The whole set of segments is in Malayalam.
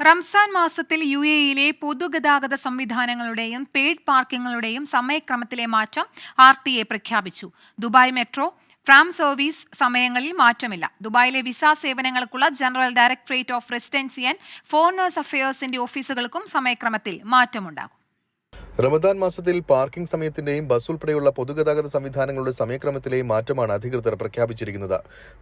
റംസാൻ മാസത്തിൽ യു എയിലെ പൊതുഗതാഗത സംവിധാനങ്ങളുടെയും പെയ്ഡ് പാർക്കിംഗുകളുടെയും സമയക്രമത്തിലെ മാറ്റം ആർ ടി എ പ്രഖ്യാപിച്ചു. ദുബായ് മെട്രോ ട്രാം സർവീസ് സമയങ്ങളിൽ മാറ്റമില്ല. ദുബായിലെ visa സേവനങ്ങൾക്കുള്ള general directorate of residency and foreigners അഫയേഴ്സിന്റെ ഓഫീസുകൾക്കും സമയക്രമത്തിൽ മാറ്റമുണ്ടാകും. റമദാൻ മാസത്തിൽ പാർക്കിംഗ് സമയത്തിന്റെയും ബസ് ഉൾപ്പെടെയുള്ള പൊതുഗതാഗത സംവിധാനങ്ങളുടെ സമയക്രമത്തിലെയും മാറ്റമാണ് അധികൃതർ പ്രഖ്യാപിച്ചിരിക്കുന്നത്.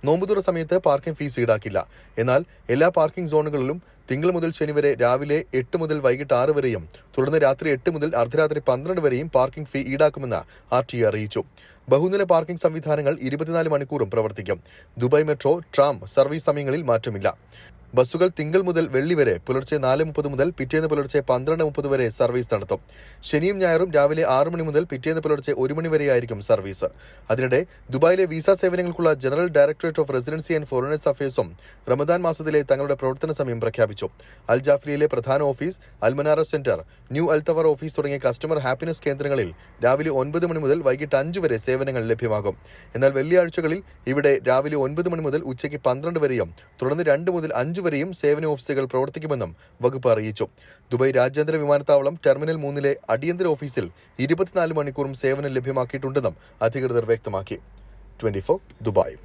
നോമ്പുതുറ സമയത്ത് പാർക്കിംഗ് ഫീസ് ഈടാക്കില്ല. എന്നാൽ എല്ലാ പാർക്കിംഗ് സോണുകളിലും തിങ്കൾ മുതൽ ശനി വരെ രാവിലെ എട്ട് മുതൽ വൈകിട്ട് ആറ് വരെയും തുടർന്ന് രാത്രി എട്ട് മുതൽ അർദ്ധരാത്രി പന്ത്രണ്ട് വരെയും പാർക്കിംഗ് ഫീ ഈടാക്കുമെന്ന് ആർ ടി അറിയിച്ചു. ബഹുനില പാർക്കിംഗ് സംവിധാനങ്ങൾ ഇരുപത്തിനാല് മണിക്കൂറും പ്രവർത്തിക്കും. ദുബായ് മെട്രോ ട്രാം സർവീസ് സമയങ്ങളിൽ മാറ്റമില്ല. ബസ്സുകൾ തിങ്കൾ മുതൽ വെള്ളി വരെ പുലർച്ചെ നാല് മുപ്പത് മുതൽ പിറ്റേന്ന് പുലർച്ചെ പന്ത്രണ്ട് മുപ്പത് വരെ സർവീസ് നടത്തും. ശനിയും ഞായറും രാവിലെ ആറ് മണി മുതൽ പിറ്റേന്ന് പുലർച്ചെ ഒരു മണി വരെയായിരിക്കും സർവീസ്. അതിനിടെ ദുബായിലെ visa സേവനങ്ങൾക്കുള്ള general directorate of residency and foreigners അഫയേഴ്സും Ramadan മാസത്തിലെ തങ്ങളുടെ പ്രവർത്തന സമയം പ്രഖ്യാപിച്ചു. അൽ ജാഫ്രിയിലെ പ്രധാന office Al Manara centre new Al Twar office തുടങ്ങിയ കസ്റ്റമർ ഹാപ്പിനെസ് കേന്ദ്രങ്ങളിൽ രാവിലെ ഒൻപത് മണി മുതൽ വൈകിട്ട് അഞ്ച് വരെ സേവനങ്ങൾ ലഭ്യമാകും. എന്നാൽ വെള്ളിയാഴ്ചകളിൽ ഇവിടെ രാവിലെ ഒൻപത് മണി മുതൽ ഉച്ചയ്ക്ക് പന്ത്രണ്ട് വരെയും തുടർന്ന് രണ്ട് മുതൽ അഞ്ച് വരെയും സേവന ഓഫീസുകൾ പ്രവർത്തിക്കുമെന്നും വകുപ്പ് അറിയിച്ചു. ദുബായ് രാജ്യാന്തര വിമാനത്താവളം ടെർമിനൽ മൂന്നിലെ അടിയന്തര ഓഫീസിൽ ഇരുപത്തിനാല് മണിക്കൂറും സേവനം ലഭ്യമാക്കിയിട്ടുണ്ടെന്നും അധികൃതർ വ്യക്തമാക്കി. Twenty Dubai.